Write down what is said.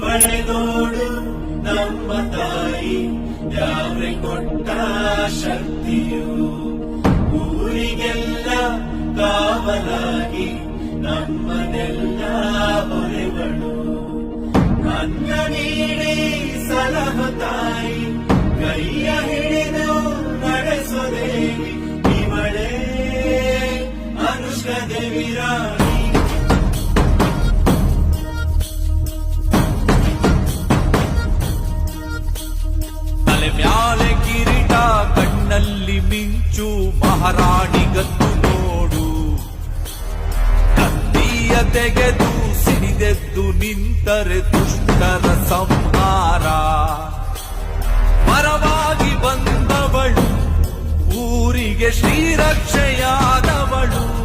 ನೋಡು ನಮ್ಮ ತಾಯಿ ಯಾವ್ರೆ ಕೊಟ್ಟ ಶಕ್ತಿಯು? ಊರಿಗೆಲ್ಲ ಕಾವಲಾಗಿ ನಮ್ಮನೆಲ್ಲ ಹೊರೆಗಳು. ನನ್ನ ನೀಡಿ ಸಲಹ ತಾಯಿ, ಕೈಯ ಹಿಡಿದು ನಡೆಸೋದೇವಿ ಇವಳೇ ಅನುಷ್ಕ ದೇವಿ ಮಹಾರಾಣಿ ಮಹಾರಾಣಿಗತ್ತು ನೋಡು. ಕತ್ತಿಯ ತೆಗೆದು ಸಿಡಿದೆದ್ದು ನಿಂತರೆ ದುಷ್ಟರ ಸಂಹಾರ. ಪರವಾಗಿ ಬಂದವಳು ಊರಿಗೆ ಶ್ರೀರಕ್ಷೆಯಾದವಳು.